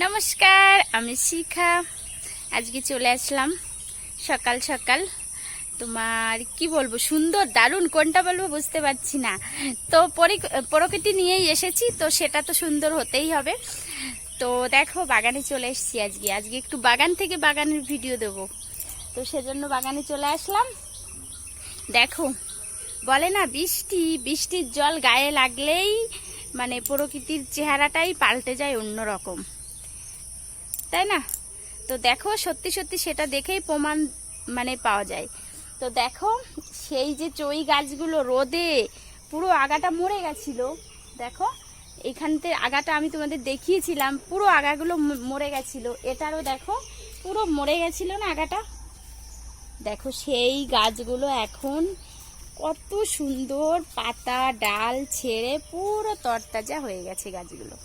নমস্কার, আমি শিখা। আজকে চলে আসলাম সকাল সকাল। তোমার কি বলব, সুন্দর, দারুণ, কোনটা বলব বুঝতে পারছি না। তো পরি- প্রকৃতি নিয়েই এসেছি, তো সেটা তো সুন্দর হতেই হবে। তো দেখো, বাগানে চলে এসেছি আজকে। আজকে একটু বাগান থেকে বাগানের ভিডিও দেব। তো সেজন্য বাগানে চলে আসলাম। দেখো, বলে না, বৃষ্টি, বৃষ্টির জল গায়ে লাগলেই মানে প্রকৃতির চেহারাটাই পাল্টে যায় অন্যরকম। তাই না? তো দেখো, সত্যি সত্যি সেটা দেখেই প্রমাণ মানে পাওয়া যায়। তো দেখো, সেই যে চই গাছগুলো রোদে পুরো আগাটা মরে গেছিল, দেখো এখানতে আগাটা আমি তোমাদের দেখিয়েছিলাম, পুরো আগাগুলো মরে গেছিল। এটারও দেখো, পুরো মরে গেছিল না আগাটা? দেখো, সেই গাছগুলো এখন কত সুন্দর পাতা, ডাল, ছেড়ে পুরো তরতাজা হয়ে গেছে গাছগুলো।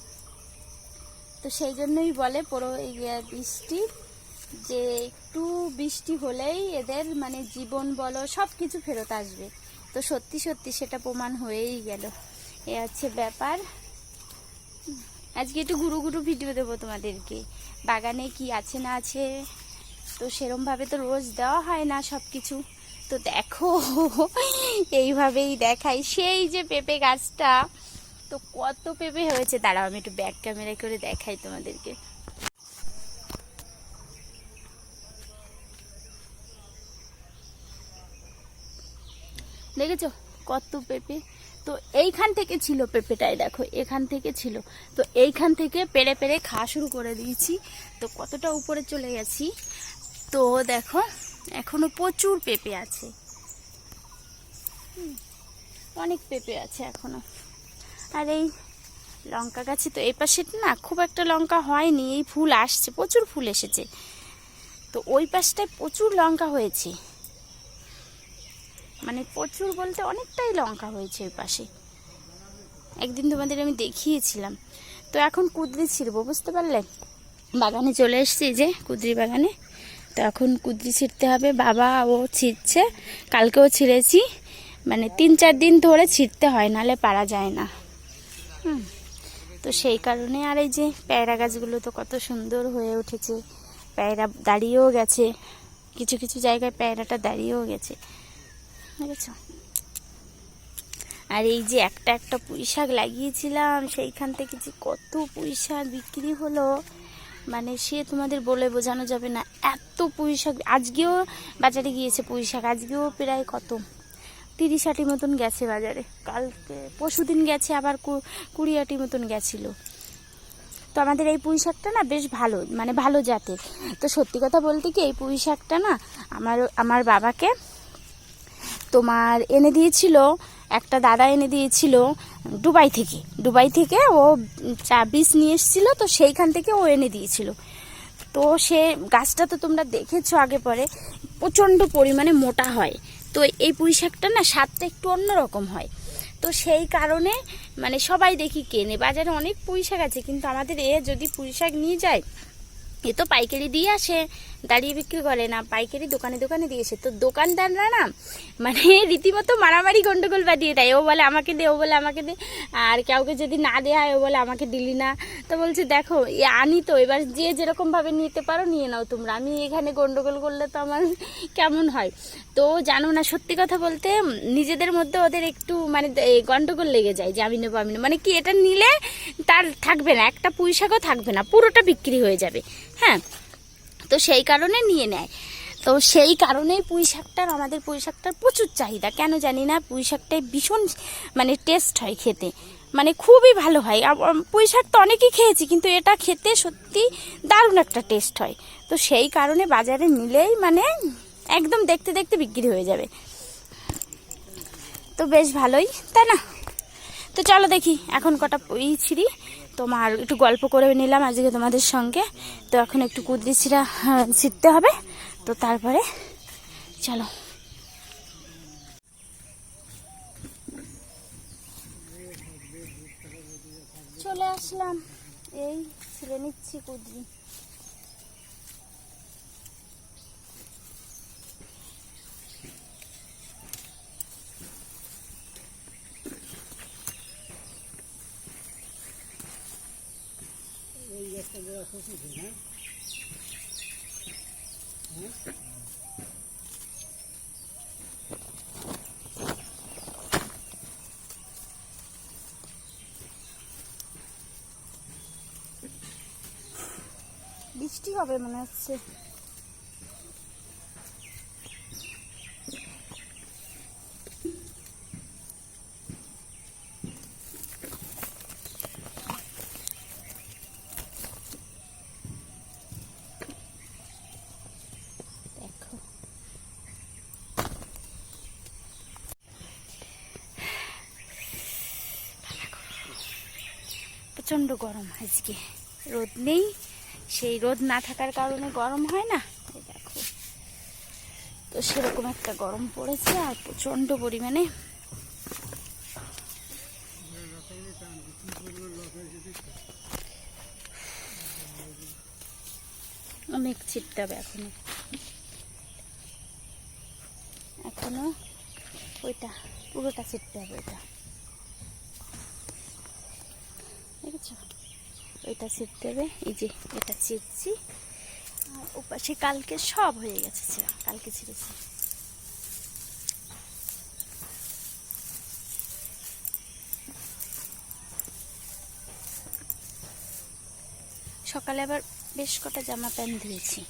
তো সেই জন্যই বলে পুরো বৃষ্টি, যে একটু বৃষ্টি হলেই এদের মানে জীবন বলো সব কিছু ফেরত আসবে। তো সত্যি সত্যি সেটা প্রমাণ হয়েই গেল। এ হচ্ছে ব্যাপার। আজকে একটু গুরু গুরু ভিডিও দেবো তোমাদেরকে। বাগানে কি আছে না আছে, তো সেরমভাবে তো রোজ দেওয়া হয় না সব কিছু তো দেখো, এইভাবেই দেখাই। সেই যে পেঁপে গাছটা তো কত পেঁপে হয়েছে? দাঁড়াও, আমি একটু ব্যাক ক্যামেরা করে দেখাই তোমাদেরকে। দেখেছ কত পেঁপে? তো এইখান থেকে ছিল পেঁপেটাই, দেখো, এখান থেকে ছিল। তো এইখান থেকে পেরে পেরে খাওয়া শুরু করে দিয়েছি। তো কতটা উপরে চলে গেছি? তো দেখো, এখনও প্রচুর পেঁপে আছে। অনেক পেঁপে আছে এখনও। আর এই লঙ্কা গাছে তো এই পাশে না খুব একটা লঙ্কা হয়নি, এই ফুল আসছে, প্রচুর ফুল এসেছে। তো ওই পাশটায় প্রচুর লঙ্কা হয়েছে। মানে প্রচুর বলতে অনেকটাই লঙ্কা হয়েছে ওই পাশে। একদিন তোমাদের আমি দেখিয়েছিলাম। তো এখন কুদরি ছিঁড়বো, বুঝতে পারলে? বাগানে চলে এসেছি যে, কুদরি বাগানে। তো এখন কুদরি ছিঁড়তে হবে, বাবা ও ছিঁড়ছে, কালকেও ছিঁড়েছি। মানে তিন চার দিন ধরে ছিঁড়তে হয় নালে পারা যায় না। হুম। তো সেই কারণে আর এই যে পেয়ারা গাছগুলো তো কত সুন্দর হয়ে উঠেছে। পেয়ারা দাঁড়িয়েও গেছে। কিছু কিছু জায়গায় পেয়ারাটা দাঁড়িয়েও গেছে। আর এই যে একটা একটা পুঁই শাক লাগিয়েছিলাম, সেইখান থেকে যে কত পুঁই শাক বিক্রি হলো মানে সে তোমাদের বলে বোঝানো যাবে না। এত পুঁই শাক, আজকেও বাজারে গিয়েছে পুঁই শাক, আজকেও প্রায় কত? তিরিশ আটি মতন গেছে বাজারে। কালকে পরশু দিন গেছে, আবার কুড়ি আটি মতন গেছিল। তো আমাদের এই পুঁই শাকটা না বেশ ভালো মানে ভালো জাতের। তো সত্যি কথা বলতে কি, এই পুঁই শাকটা না আমার আমার বাবাকে তোমার এনে দিয়েছিল, একটা দাদা এনে দিয়েছিল দুবাই থেকে। দুবাই থেকে ও চা, বীজ নিয়ে এসেছিল, তো সেইখান থেকে ও এনে দিয়েছিল। তো সে গাছটা তো তোমরা দেখেছ আগে পরে, প্রচণ্ড পরিমাণে মোটা হয়। তো এই পুঁই শাকটা না স্বাদটা একটু অন্যরকম হয়। তো সেই কারণে মানে সবাই দেখি কেনে। বাজারে অনেক পুঁই শাক আছে, কিন্তু আমাদের এ যদি পুঁই শাক নিয়ে যায়, এ তো পাইকারি দিয়ে আসে। দাঁড়িয়ে বিক্রি করে না, পাইকারি দোকানে দোকানে দিয়েছে। তো দোকানদাররা না মানে রীতিমতো মারামারি গন্ডগোল বাঁধিয়ে দেয়। ও বলে আমাকে দে, ও বলে আমাকে দে, আর কাউকে যদি না দেওয়া হয়, ও বলে আমাকে দিলি না। তো বলছে, দেখো আনি তো, এবার যে যেরকম ভাবে নিতে পারো, নিয়ে নাও তোমরা। আমি এখানে গন্ডগোল করলে তো আমার কেমন হয়? তো জানো না, সত্যি কথা বলতে, নিজেদের মধ্যে ওদের একটু মানে গন্ডগোল লেগে যায় যে আমি নেব, আমি মানে কি, এটা নিলে তার থাকবে না, একটা পুঁই শাকও থাকবে না, পুরোটা বিক্রি হয়ে যাবে। হ্যাঁ? তো সেই কারণে নিয়ে নেয়। তো সেই কারণেই পুঁই শাকটার, আমাদের পুঁই শাকটার প্রচুর চাহিদা। কেন জানি না, পুঁই শাকটাই ভীষণ মানে টেস্ট হয় খেতে। মানে খুবই ভালো হয়। পুঁই শাক তো অনেকেই খেয়েছি, কিন্তু এটা খেতে সত্যি দারুণ একটা টেস্ট হয়। তো সেই কারণে বাজারে নিলেই মানে একদম দেখতে দেখতে বিক্রি হয়ে যাবে। তো বেশ ভালোই, তাই না? তো চলো দেখি, এখন কটা পুঁই ছিঁড়ি। তোমার একটু গল্প করে নিলাম আজকে তোমাদের সঙ্গে। তো এখন একটু কুদরি ছিঁড়া শিখতে ছিঁড়তে হবে। তো তারপরে চলো। চলে আসলাম। এই ছিঁড়ে নিচ্ছি কুদরি। বৃষ্টি হবে মনে হচ্ছে দেখো প্রচণ্ড গরম আজকে। রোদ নেই, সেই রোদ না থাকার কারণে গরম হয় না। দেখো। তো সেরকম একটা গরম পড়েছে আর প্রচণ্ড পরিমাণে। অনেক ছিটতে হবে এখনও। এখনও ওইটা, পুরোটা ছিটতে হবে ওইটা। দেখেছ? ওইটা ছিটতে হবে এই যে এটা ছিটছি আর কালকে সব হয়ে গেছে ছিঁড়া কালকে ছিঁড়েছি সকালে আবার বেশ কটা জামা প্যান্ট ধুয়েছি।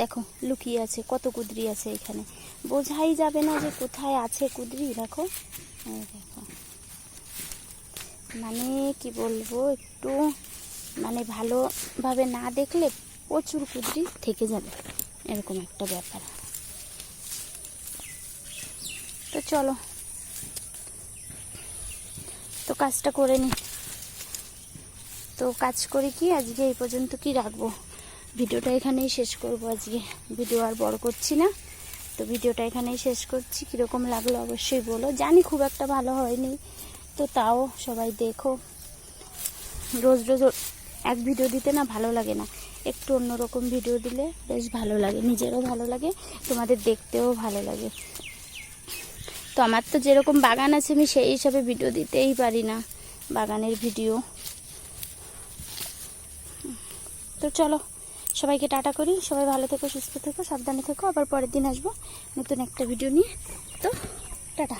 দেখো, লুকিয়ে আছে, কত কুদরি আছে এখানে। বোঝাই যাবে না যে কোথায় আছে কুদরি, দেখো। দেখো। মানে কি বলব, একটু মানে ভালোভাবে না দেখলে প্রচুর কুদরি থেকে যাবে, এরকম একটা ব্যাপার। তো চলো। তো কাজটা করে নি। তো কাজ করে কি, আজকে এই পর্যন্ত কি রাখব? ভিডিওটা এখানেই শেষ করব আজকে। ভিডিও আর বড় করছি না। তো ভিডিওটা এখানেই শেষ করছি। কীরকম লাগল অবশ্যই বলো। জানি খুব একটা ভালো হয়নি। তো তাও সবাই দেখো। রোজ রোজ এক ভিডিও দিতে না ভালো লাগে না। একটু অন্যরকম ভিডিও দিলে বেশ ভালো লাগে। নিজেরও ভালো লাগে, তোমাদের দেখতেও ভালো লাগে। তো আমার তো যেরকম বাগান আছে, আমি সেই হিসাবে ভিডিও দিতেই পারি না বাগানের ভিডিও। তো চলো। সবাইকে টাটা করি। সবাই ভালো থেকো, সুস্থ থেকো, সাবধানে থেকো। আবার পরের দিন আসব নতুন একটা ভিডিও নিয়ে। তো, টাটা।